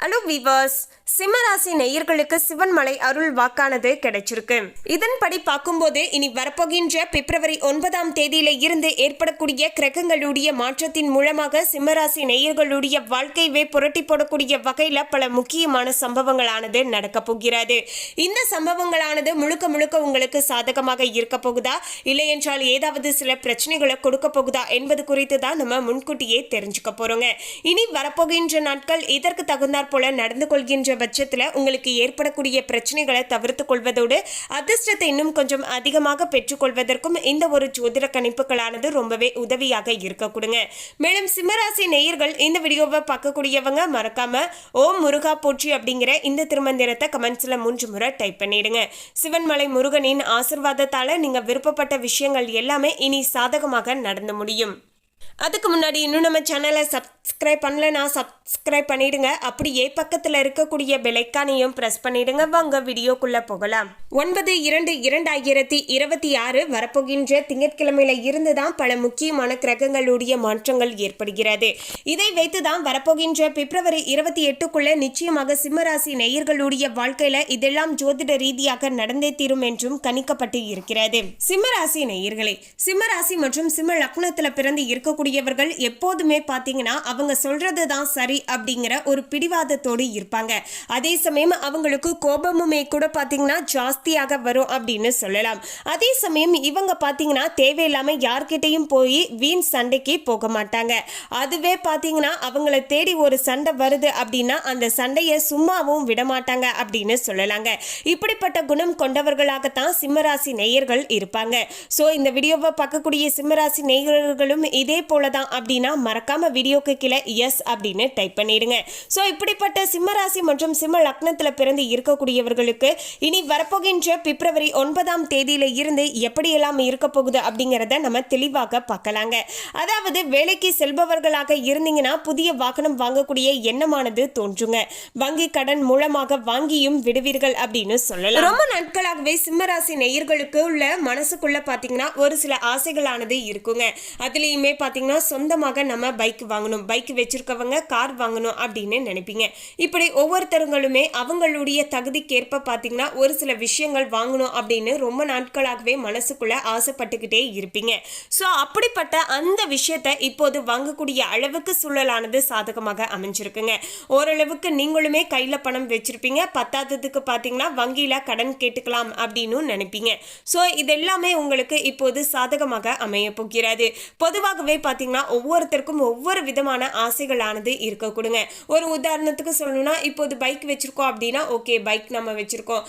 Hello விவாஸ் சிம்மராசி நேயர்களுக்கு சிவன்மலை அருள் வாக்கானது கிடைச்சிருக்கு. இதன்படி பார்க்கும்போது இனி வரப்போகின்ற பிப்ரவரி ஒன்பதாம் தேதியில இருந்து ஏற்படக்கூடிய கிரகங்களுடைய மாற்றத்தின் மூலமாக சிம்மராசி நேயர்களுடைய வாழ்க்கையவே புரட்டி போடக்கூடிய வகையில பல முக்கியமான சம்பவங்களானது நடக்க போகிறது. இந்த சம்பவங்களானது முழுக்க முழுக்க உங்களுக்கு சாதகமாக இருக்க போகுதா? இல்லை என்றால் ஏதாவது சில பிரச்சனைகளை கொடுக்க போகுதா என்பது குறித்து தான் நம்ம முன்கூட்டியே தெரிஞ்சுக்க போறோங்க. இனி வரப்போகின்ற நாட்கள் இதற்கு தகுந்தாற் போல நடந்து கொள்கின்ற பட்சத்தில் உங்களுக்கு ஏற்படக்கூடிய பிரச்சனைகளை தவிர்த்து கொள்வதோடு அதிர்ஷ்டத்தை இன்னும் கொஞ்சம் அதிகமாக பெற்றுக்கொள்வதற்கும் இந்த ஒரு ஜோதிட கணிப்புகளானது ரொம்பவே உதவியாக இருக்கக்கூடுங்க மேலும் சிம்மராசி நேயர்கள் இந்த வீடியோவை பார்க்கக்கூடியவங்க மறக்காம ஓம் முருகா போற்றி அப்படிங்கிற இந்த திருமந்திரத்தை கமெண்ட்ஸில் மூன்று முறை டைப் பண்ணிடுங்க. சிவன்மலை முருகனின் ஆசிர்வாதத்தால் நீங்கள் விருப்பப்பட்ட விஷயங்கள் எல்லாமே இனி சாதகமாக நடந்து முடியும். அதுக்கு முன்னாடி இன்னும் நம்ம சேனலை சப்ஸ்கிரைப் பண்ணலனா சப்ஸ்கிரைப் பண்ணிடுங்க. அப்படியே பக்கத்தில் இருக்கக்கூடிய பெலைக்கானையும் ப்ரெஸ் பண்ணிடுங்க. வாங்க வீடியோக்குள்ளே போகலாம். ஒன்பது இரண்டு இரண்டாயிரத்தி இருபத்தி ஆறு வரப்போகின்ற திங்கட்கிழமையில இருந்து தான் பல முக்கியமான கிரகங்களுடைய மாற்றங்கள் ஏற்படுகிறது. இதை வைத்து தான் வரப்போகின்ற பிப்ரவரி இருபத்தி எட்டுக்குள்ள நிச்சயமாக சிம்மராசி நேயர்களுடைய வாழ்க்கையில இதெல்லாம் ஜோதிட ரீதியாக நடந்தே தீரும் என்றும் கணிக்கப்பட்டு இருக்கிறது. சிம்மராசி நேயர்களே சிம்மராசி மற்றும் சிம்ம லக்னத்தில் பிறந்து இருக்கக்கூடிய இருக்கக்கூடியவர்கள் எப்போதுமே பார்த்தீங்கன்னா அவங்க சொல்றது தான் சரி அப்படிங்கிற ஒரு பிடிவாதத்தோடு இருப்பாங்க. அதே சமயம் அவங்களுக்கு கோபமுமே கூட பார்த்தீங்கன்னா ஜாஸ்தியாக வரும் அப்படின்னு சொல்லலாம். அதே சமயம் இவங்க பார்த்தீங்கன்னா தேவையில்லாம யார்கிட்டையும் போய் வீண் சண்டைக்கு போக மாட்டாங்க. அதுவே பார்த்தீங்கன்னா அவங்கள தேடி ஒரு சண்டை வருது அப்படின்னா அந்த சண்டையை சும்மாவும் விடமாட்டாங்க அப்படின்னு சொல்லலாங்க. இப்படிப்பட்ட குணம் கொண்டவர்களாகத்தான் சிம்மராசி நேயர்கள் இருப்பாங்க. ஸோ இந்த வீடியோவை பார்க்கக்கூடிய சிம்மராசி நேயர்களும் இதே போல தான் அப்படின்னா மறக்காம வீடியோக்கு கீழே எஸ் அப்படின்னு டைப் பண்ணிடுங்க. ஸோ இப்படிப்பட்ட சிம்மராசி மற்றும் சிம்ம லக்னத்தில் பிறந்து இருக்கக்கூடியவர்களுக்கு இனி வரப்போகின்ற பிப்ரவரி ஒன்பதாம் தேதியில இருந்து எப்படியெல்லாம் இருக்க போகுது அப்படிங்கிறத நம்ம தெளிவாக பார்க்கலாங்க. அதாவது வேலைக்கு செல்பவர்களாக இருந்தீங்கன்னா புதிய வாகனம் வாங்கக்கூடிய எண்ணமானது தோன்றுங்க. வங்கி கடன் மூலமாக வாங்கியும் விடுவீர்கள் அப்படின்னு சொல்லலாம். ரொம்ப நாட்களாகவே சிம்மராசி நேயர்களுக்கு உள்ள மனசுக்குள்ள பாத்தீங்கன்னா ஒரு சில ஆசைகளானது இருக்குங்க. அதுலேயுமே பாத்தீங்கன்னா சொந்தமாக நம்ம பைக் வாங்கணும். பைக் வச்சிருக்கவங்க கார் வாங்கணும் அப்படின்னு நினைப்பீங்க. இப்படி ஒவ்வொருத்தருங்களுமே அவங்களுடைய தகுதிக்கேற்ப பாத்தீங்கன்னா ஒரு சில விஷயங்கள் வாங்கணும் அப்படின்னு ரொம்ப நாட்களாகவே மனசுக்குள்ள ஆசைப்பட்டுக்கிட்டே இருப்பீங்க. ஸோ அப்படிப்பட்ட அந்த விஷயத்தை இப்போது வாங்கக்கூடிய அளவுக்கு சூழலானது சாதகமாக அமைஞ்சிருக்குங்க. ஓரளவுக்கு நீங்களுமே கையில் பணம் வச்சிருப்பீங்க. பத்தாததுக்கு பார்த்தீங்கன்னா வங்கியில் கடன் கேட்டுக்கலாம் அப்படின்னு நினைப்பீங்க. ஸோ இதெல்லாமே உங்களுக்கு இப்போது சாதகமாக அமைய போகிறது. பொதுவாகவே பார்த்தீங்கன்னா ஒவ்வொருத்தருக்கும் ஒவ்வொரு விதமான ஆசைகளானது இருக்க கொடுங்க. ஒரு உதாரணத்துக்கு சொல்லணும்னா இப்போது பைக் வச்சிருக்கோம் அப்படின்னா ஓகே பைக் நம்ம வச்சிருக்கோம்.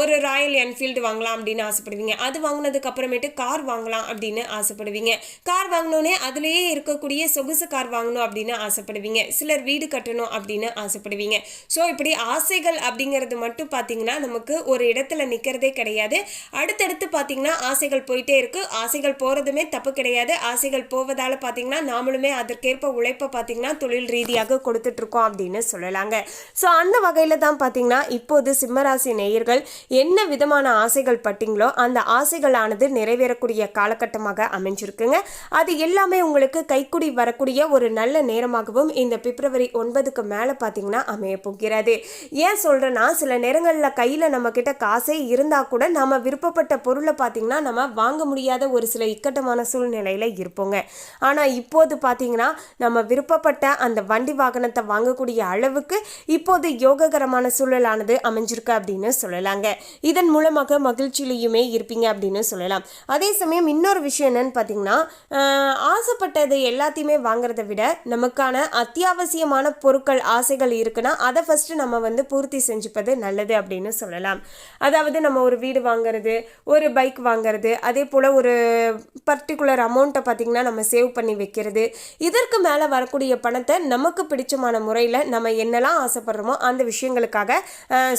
ஒரு ராயல் என்ஃபீல்டு வாங்கலாம் அப்படின்னு ஆசைப்படுவீங்க. அது வாங்கினதுக்கு அப்புறமேட்டு கார் வாங்கலாம் அப்படின்னு ஆசைப்படுவீங்க. கார் வாங்கினோடனே அதுலேயே இருக்கக்கூடிய சொகுசு கார் வாங்கணும் அப்படின்னு ஆசைப்படுவீங்க. சிலர் வீடு கட்டணும் அப்படின்னு ஆசைப்படுவீங்க. ஸோ இப்படி ஆசைகள் அப்படிங்கிறது மட்டும் பார்த்தீங்கன்னா நமக்கு ஒரு இடத்துல நிற்கிறதே கிடையாது. அடுத்தடுத்து பார்த்தீங்கன்னா ஆசைகள் போயிட்டே இருக்கு. ஆசைகள் போகிறதுமே தப்பு கிடையாது. ஆசைகள் போவதால் பார்த்து பார்த்தீங்கன்னா நாமளுமே அதற்கேற்ப உழைப்பை பார்த்தீங்கன்னா தொழில் ரீதியாக கொடுத்துட்ருக்கோம் அப்படின்னு சொல்லலாங்க. ஸோ அந்த வகையில் தான் பார்த்தீங்கன்னா இப்போது சிம்மராசி நேயர்கள் என்ன விதமான ஆசைகள் பட்டிங்களோ அந்த ஆசைகளானது நிறைவேறக்கூடிய காலகட்டமாக அமைஞ்சிருக்குங்க. அது எல்லாமே உங்களுக்கு கைக்குடி வரக்கூடிய ஒரு நல்ல நேரமாகவும் இந்த பிப்ரவரி ஒன்பதுக்கு மேலே பார்த்தீங்கன்னா அமைய போகிறது. ஏன் சொல்கிறேன்னா சில நேரங்களில் கையில் நம்ம கிட்ட காசே இருந்தால் கூட நம்ம விருப்பப்பட்ட பொருளை பார்த்தீங்கன்னா நம்ம வாங்க முடியாத ஒரு சில இக்கட்டமான சூழ்நிலையில் இருப்போங்க. ஆனால் இப்போது பார்த்தீங்கன்னா நம்ம விருப்பப்பட்ட அந்த வண்டி வாகனத்தை வாங்கக்கூடிய அளவுக்கு இப்போது யோககரமான சூழலானது அமைஞ்சிருக்கு அப்படின்னு சொல்லலாங்க. இதன் மூலமாக மகிழ்ச்சியிலையுமே இருப்பீங்க அப்படின்னு சொல்லலாம். அதே சமயம் இன்னொரு விஷயம் என்னன்னு பார்த்தீங்கன்னா ஆசைப்பட்டது எல்லாத்தையுமே வாங்குறத விட நமக்கான அத்தியாவசியமான பொருட்கள் ஆசைகள் இருக்குன்னா அதை ஃபஸ்ட்டு நம்ம வந்து பூர்த்தி செஞ்சுப்பது நல்லது அப்படின்னு சொல்லலாம். அதாவது நம்ம ஒரு வீடு வாங்குறது ஒரு பைக் வாங்குறது அதே போல் ஒரு பர்டிகுலர் அமௌண்ட்டை பார்த்திங்கன்னா நம்ம சேவ் பண்ணி வைக்கிறது. இதற்கு மேலே வரக்கூடிய பணத்தை நமக்கு பிடிச்சமான முறையில் நம்ம என்னெல்லாம் ஆசைப்படுறோமோ அந்த விஷயங்களுக்காக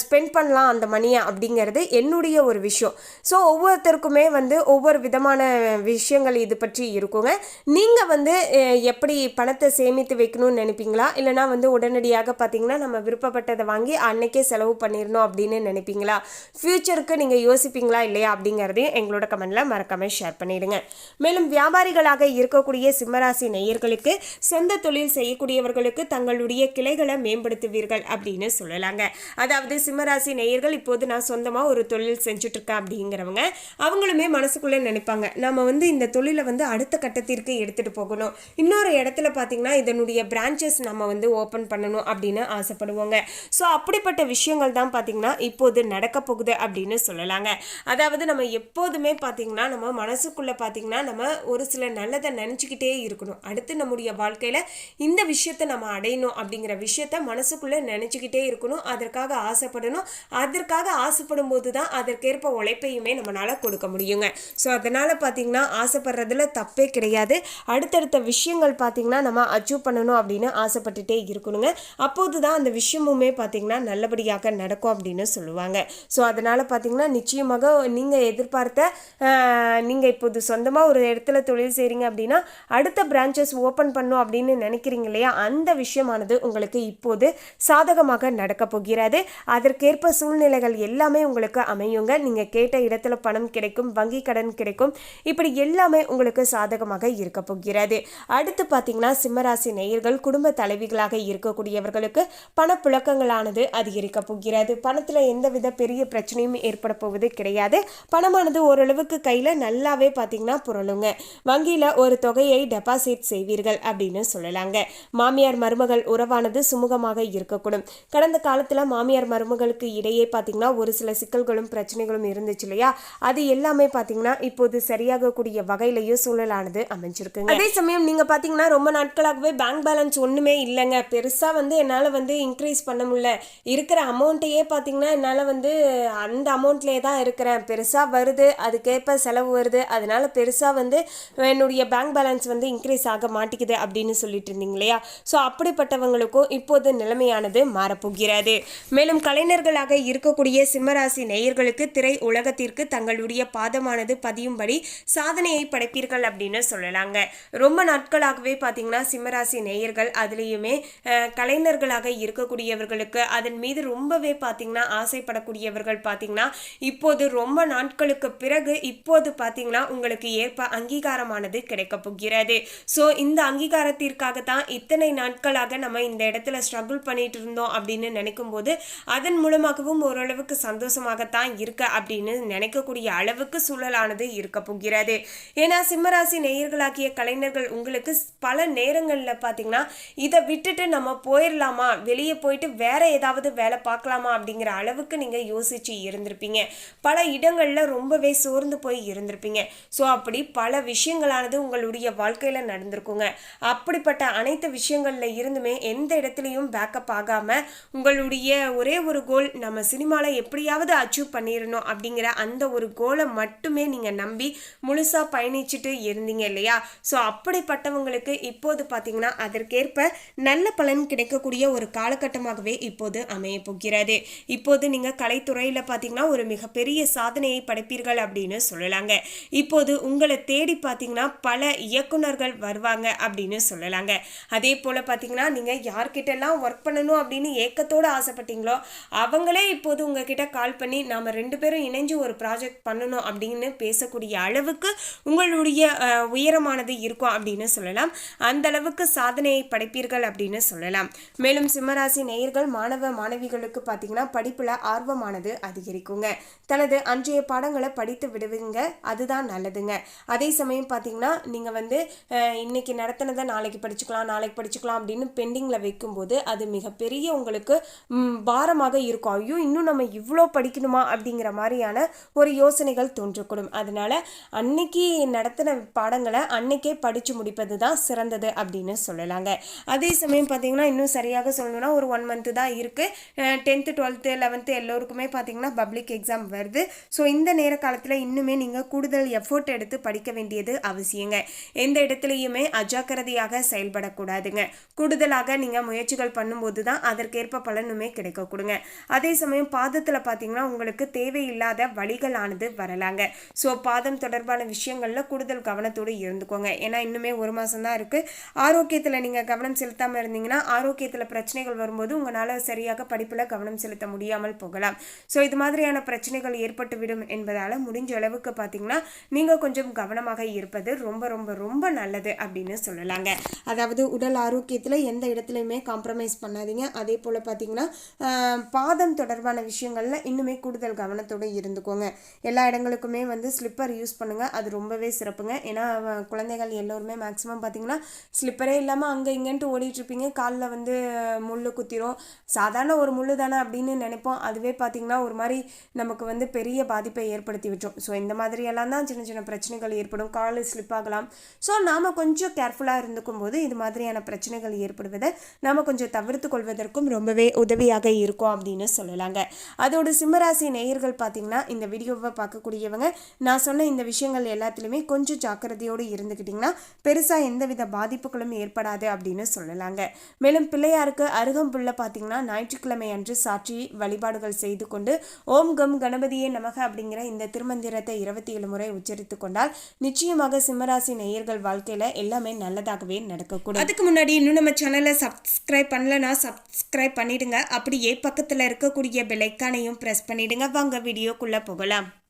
ஸ்பெண்ட் பண்ணலாம் அந்த மணியை அப்படிங்கிறது என்னுடைய ஒரு விஷயம். ஸோ ஒவ்வொருத்தருக்குமே வந்து ஒவ்வொரு விதமான விஷயங்கள் இது பற்றி இருக்குங்க. நீங்கள் வந்து எப்படி பணத்தை சேமித்து வைக்கணும்னு நினைப்பீங்களா? இல்லைனா வந்து உடனடியாக பார்த்தீங்கன்னா நம்ம விருப்பப்பட்டதை வாங்கி அன்னைக்கே செலவு பண்ணிடணும் அப்படின்னு நினைப்பீங்களா? ஃப்யூச்சருக்கு நீங்கள் யோசிப்பீங்களா இல்லையா அப்படிங்கிறதையும் எங்களோட கமெண்ட்ல மறக்காமல் ஷேர் பண்ணிடுங்க. மேலும் வியாபாரிகளாக இருக்கக்கூடிய சிம்மராசி நேயர்களுக்கு சொந்த தொழில் செய்யக்கூடியவர்களுக்கு தங்களுடைய கிளைகளை மேம்படுத்துவீர்கள் அப்படின்னு சொல்லலாங்க. அதாவது சிம்மராசி நேயர்கள் இப்போது நான் சொந்தமாக ஒரு தொழில் செஞ்சுட்டு இருக்கேன் அப்படிங்கிறவங்க அவங்களுமே மனசுக்குள்ளே நினைப்பாங்க நம்ம வந்து இந்த தொழிலை வந்து அடுத்த கட்டத்திற்கு எடுத்துகிட்டு போகணும். இன்னொரு இடத்துல பார்த்தீங்கன்னா இதனுடைய பிரான்ச்சஸ் நம்ம வந்து ஓப்பன் பண்ணணும் அப்படின்னு ஆசைப்படுவோங்க. ஸோ அப்படிப்பட்ட விஷயங்கள் தான் பார்த்தீங்கன்னா இப்போது நடக்க போகுது அப்படின்னு சொல்லலாங்க. அதாவது நம்ம எப்போதுமே பார்த்தீங்கன்னா நம்ம மனசுக்குள்ளே பார்த்தீங்கன்னா நம்ம ஒரு சில நல்லதை நினச்சிக்கிட்டே இருக்கணும். அடுத்து நம்முடைய வாழ்க்கையில் இந்த விஷயத்தை நம்ம அடையணும் அப்படிங்கிற விஷயத்த மனசுக்குள்ளே நினச்சிக்கிட்டே இருக்கணும். அதற்காக ஆசைப்படணும். அதற்காக ஆசைப்படும் போது தான் அதற்கேற்ப உழைப்பையுமே நம்மளால் கொடுக்க முடியுங்க. ஸோ அதனால் பார்த்தீங்கன்னா ஆசைப்படுறதுல தப்பே கிடையாது. அடுத்தடுத்த விஷயங்கள் பார்த்தீங்கன்னா நம்ம அச்சீவ் பண்ணணும் அப்படின்னு ஆசைப்பட்டுட்டே இருக்கணுங்க. அப்போது தான் அந்த விஷயமுமே பார்த்தீங்கன்னா நல்லபடியாக நடக்கும் அப்படின்னு சொல்லுவாங்க. ஸோ அதனால் பார்த்தீங்கன்னா நிச்சயமாக நீங்கள் எதிர்பார்த்த நீங்கள் இப்போது சொந்தமாக ஒரு இடத்துல தொழில் செய்கிறீங்க அப்படின்னா அடுத்த பிரான்ச்சஸ் ஓப்பன் பண்ணும் அப்படின்னு நினைக்கிறீங்க இல்லையா? அந்த விஷயமானது உங்களுக்கு இப்போது சாதகமாக நடக்க போகிறது. அதற்கேற்ப சூழ்நிலைகள் எல்லாமே உங்களுக்கு அமையுங்க. நீங்கள் கேட்ட இடத்துல பணம் கிடைக்கும் வங்கி கடன் கிடைக்கும். இப்படி எல்லாமே உங்களுக்கு சாதகமாக இருக்க போகிறது. அடுத்து பார்த்தீங்கன்னா சிம்மராசி நேயர்கள் குடும்ப தலைவிகளாக இருக்கக்கூடியவர்களுக்கு பணப்புழக்கங்களானது அதிகரிக்க போகிறது. பணத்தில் எந்தவித பெரிய பிரச்சனையும் ஏற்பட போவது கிடையாது. பணமானது ஓரளவுக்கு கையில் நல்லாவே பார்த்தீங்கன்னா புரளுங்க. வங்கியில் ஒரு தொகையை டெபாசிட் செய்வீர்கள் அப்படின்னு சொல்லலாங்க. மாமியார் மருமகள் உறவானது சுமூகமாக இருக்கக்கூடும். கடந்த காலத்தில் மாமியார் மருமகளுக்கு இடையே பார்த்தீங்கன்னா ஒரு சில சிக்கல்களும் பிரச்சனைகளும் இருந்துச்சு இல்லையா? அது எல்லாமே பார்த்தீங்கன்னா இப்போது சரியாகக்கூடிய வகையிலையும் சூழலானது அமைஞ்சிருக்குங்க. அதே சமயம் நீங்கள் பார்த்தீங்கன்னா ரொம்ப நாட்களாகவே பேங்க் பேலன்ஸ் ஒன்றுமே இல்லைங்க. பெருசாக வந்து என்னால் வந்து இன்க்ரீஸ் பண்ண முடியல. இருக்கிற அமௌண்ட்டையே பார்த்தீங்கன்னா என்னால் வந்து அந்த அமௌண்ட்லேயே தான் இருக்கிறேன். பெருசாக வருது அதுக்கேற்ப செலவு வருது. அதனால பெருசாக வந்து என்னுடைய பேங்க் பேலன்ஸ் வந்து வந்து இன்க்ரீஸ் ஆக மாட்டேங்குது அப்படின்னு சொல்லிட்டு இருந்தீங்க இல்லையா ஸோ அப்படிப்பட்டவங்களுக்கும் இப்போது நிலைமையானது மாறப்போகிறது. மேலும் கலைஞர்களாக இருக்கக்கூடிய சிம்மராசி நேயர்களுக்கு திரை உலகத்திற்கு தங்களுடைய பாதமானது பதியும்படி சாதனையை படைப்பீர்கள் அப்படின்னு சொல்லலாங்க. ரொம்ப நாட்களாகவே பார்த்தீங்கன்னா சிம்மராசி நேயர்கள் அதுலேயுமே கலைஞர்களாக இருக்கக்கூடியவர்களுக்கு அதன் மீது ரொம்பவே பார்த்தீங்கன்னா ஆசைப்படக்கூடியவர்கள் பார்த்தீங்கன்னா இப்போது ரொம்ப நாட்களுக்கு பிறகு இப்போது பார்த்தீங்கன்னா உங்களுக்கு ஏற்ப அங்கீகாரமானது கிடைக்க போகிறது ஸோ இந்த அங்கீகாரத்திற்காக தான் இத்தனை நாட்களாக நம்ம இந்த இடத்துல ஸ்ட்ரகிள் பண்ணிட்டு இருந்தோம் அப்படின்னு நினைக்கும் போது அதன் மூலமாகவும் ஓரளவுக்கு சந்தோஷமாகத்தான் இருக்க அப்படின்னு நினைக்கக்கூடிய அளவுக்கு சூழலானது இருக்க போகிறது. ஏன்னா சிம்மராசி நேயர்களாகிய கலைஞர்கள் உங்களுக்கு பல நேரங்களில் பார்த்தீங்கன்னா இதை விட்டுட்டு நம்ம போயிடலாமா வெளியே போயிட்டு வேற ஏதாவது வேலை பார்க்கலாமா அப்படிங்கிற அளவுக்கு நீங்கள் யோசிச்சு இருந்திருப்பீங்க. பல இடங்களில் ரொம்பவே சோர்ந்து போய் இருந்திருப்பீங்க. ஸோ அப்படி பல விஷயங்களானது உங்களுடைய வாழ்க்கையில் நடந்திருக்குங்க. அப்படிப்பட்ட அனைத்து விஷயங்களில் இருந்துமே எந்த இடத்துலையும் பேக்கப் ஆகாமல் உங்களுடைய ஒரே ஒரு கோல் நம்ம சினிமாவில் எப்படியாவது அச்சீவ் பண்ணிடணும் அப்படிங்கிற அந்த ஒரு கோலை மட்டுமே நீங்கள் நம்பி முழுசாக பயணிச்சுட்டு இருந்தீங்க இல்லையா? ஸோ அப்படிப்பட்டவங்களுக்கு இப்போது பார்த்தீங்கன்னா அதற்கேற்ப நல்ல பலன் கிடைக்கக்கூடிய ஒரு காலகட்டமாகவே இப்போது அமைய போகிறது. இப்போது நீங்கள் கலைத்துறையில் பார்த்தீங்கன்னா ஒரு மிகப்பெரிய சாதனையை படைப்பீர்கள் அப்படின்னு சொல்லலாங்க. இப்போது உங்களை தேடி பார்த்தீங்கன்னா பல இயக்குனர்கள் வருவாங்க அப்படின்னு சொல்லலாங்க. அதே போல் பார்த்தீங்கன்னா நீங்கள் யார்கிட்டலாம் ஒர்க் பண்ணணும் அப்படின்னு ஏக்கத்தோடு ஆசைப்பட்டீங்களோ அவங்களே இப்போது உங்ககிட்ட கால் பண்ணி நாம் ரெண்டு பேரும் இணைஞ்சு ஒரு ப்ராஜெக்ட் பண்ணணும் அப்படின்னு பேசக்கூடிய அளவுக்கு உங்களுடைய உயரமானது இருக்கும் அப்படின்னு சொல்லலாம். அந்த அளவுக்கு சாதனையை படைப்பீர்கள் அப்படின்னு சொல்லலாம். மேலும் சிம்மராசி நேயர்கள் மாணவ மாணவிகளுக்கு பார்த்தீங்கன்னா படிப்பில் ஆர்வமானது அதிகரிக்குங்க. தனது அன்றைய பாடங்களை படித்து விடுவீங்க அதுதான் நல்லதுங்க. அதே சமயம் பார்த்தீங்கன்னா நீங்கள் வந்து இன்றைக்கி இன்னைக்கு நடத்தினதை நாளைக்கு படிச்சுக்கலாம் நாளைக்கு படிச்சுக்கலாம் அப்படின்னு பெண்டிங்கில் வைக்கும்போது அது மிகப்பெரிய உங்களுக்கு பாரமாக இருக்கும். ஐயோ இன்னும் நம்ம இவ்வளோ படிக்கணுமா அப்படிங்கிற மாதிரியான ஒரு யோசனைகள் தோன்றக்கூடும் அதனால அன்னைக்கு நடத்தின பாடங்களை அன்னைக்கே படித்து முடிப்பது தான் சிறந்தது அப்படின்னு சொல்லலாங்க. அதே சமயம் பார்த்தீங்கன்னா இன்னும் சரியாக சொல்லணும்னா ஒரு ஒன் மந்த்து தான் இருக்குது டென்த்து டுவெல்த்து லெவன்த்து எல்லோருக்குமே பார்த்தீங்கன்னா பப்ளிக் எக்ஸாம் வருது. ஸோ இந்த நேர காலத்தில் இன்னுமே நீங்கள் கூடுதல் எஃபோர்ட் எடுத்து படிக்க வேண்டியது அவசியங்க. எந்த எந்த இடத்துலையுமே அஜாக்கிரதையாக செயல்படக்கூடாதுங்க. கூடுதலாக நீங்கள் முயற்சிகள் பண்ணும்போது தான் அதற்கேற்ப பலனுமே கிடைக்க கொடுங்க. அதே சமயம் பாதத்தில் பார்த்தீங்கன்னா உங்களுக்கு தேவையில்லாத வழிகளானது வரலாங்க. ஸோ பாதம் தொடர்பான விஷயங்களில் கூடுதல் கவனத்தோடு இருந்துக்கோங்க. ஏன்னா இன்னுமே ஒரு மாதம் தான் இருக்குது ஆரோக்கியத்தில் நீங்கள் கவனம் செலுத்தாமல் இருந்தீங்கன்னா ஆரோக்கியத்தில் பிரச்சனைகள் வரும்போது உங்களால் சரியாக படிப்பில் கவனம் செலுத்த முடியாமல் போகலாம். ஸோ இது மாதிரியான பிரச்சனைகள் ஏற்பட்டுவிடும் என்பதால் முடிஞ்ச அளவுக்கு பார்த்தீங்கன்னா நீங்கள் கொஞ்சம் கவனமாக இருப்பது ரொம்ப ரொம்ப ரொம்ப ரொம்ப நல்லது அப்படின்னு சொல்லலாங்க. அதாவது உடல் ஆரோக்கியத்தில் எந்த இடத்துலையுமே காம்ப்ரமைஸ் பண்ணாதீங்க. அதே போல் பார்த்தீங்கன்னா பாதம் தொடர்பான விஷயங்களில் இன்னுமே கூடுதல் கவனத்தோடு இருந்துக்கோங்க. எல்லா இடங்களுக்குமே வந்து ஸ்லிப்பர் யூஸ் பண்ணுங்கள் அது ரொம்பவே சிறப்புங்க. ஏன்னா குழந்தைகள் எல்லோருமே மேக்ஸிமம் பார்த்தீங்கன்னா ஸ்லிப்பரே இல்லாமல் அங்கே இங்கேன்ட்டு ஓடிட்டுருப்பீங்க காலில் வந்து முள் குத்திரும். சாதாரண ஒரு முள் தானே அப்படின்னு நினைப்போம். அதுவே பார்த்தீங்கன்னா ஒரு மாதிரி நமக்கு வந்து பெரிய பாதிப்பை ஏற்படுத்தி விட்டுரும். ஸோ இந்த மாதிரியெல்லாம் தான் சின்ன சின்ன பிரச்சனைகள் ஏற்படும். கால் ஸ்லிப் ஆகலாம். ஸோ நாம் கொஞ்சம் கேர்ஃபுல்லாக இருந்துக்கும் போது இது மாதிரியான பிரச்சனைகள் ஏற்படுவதை நாம் கொஞ்சம் தவிர்த்து கொள்வதற்கும் ரொம்பவே உதவியாக இருக்கும் அப்படின்னு சொல்லலாங்க. அதோட சிம்மராசி நேயர்கள் பார்த்தீங்கன்னா இந்த வீடியோவை பார்க்கக்கூடியவங்க நான் சொன்ன இந்த விஷயங்கள் எல்லாத்துலேயுமே கொஞ்சம் ஜாக்கிரதையோடு இருந்துக்கிட்டிங்கன்னா பெருசாக எந்தவித பாதிப்புகளும் ஏற்படாது அப்படின்னு சொல்லலாங்க. மேலும் பிள்ளையாருக்கு அருகம்புல்ல பார்த்தீங்கன்னா ஞாயிற்றுக்கிழமை அன்று சாட்சி வழிபாடுகள் செய்து கொண்டு ஓம் கம் கணபதியே நமக அப்படிங்கிற இந்த திருமந்திரத்தை இருபத்தி ஏழு முறை உச்சரித்து கொண்டால் நிச்சயமாக சிம்மராசி நேயர்கள் வாழ்க்கையில் எல்லாமே நல்லதாகவே நடக்கக்கூடும் அதுக்கு முன்னாடி இன்னும் நம்ம சேனலை சப்ஸ்கிரைப் பண்ணலன்னா சப்ஸ்கிரைப் பண்ணிடுங்க. அப்படியே பக்கத்தில் இருக்கக்கூடிய பெலைக்கானையும் ப்ரெஸ் பண்ணிடுங்க. வாங்க வீடியோக்குள்ளே போகலாம்.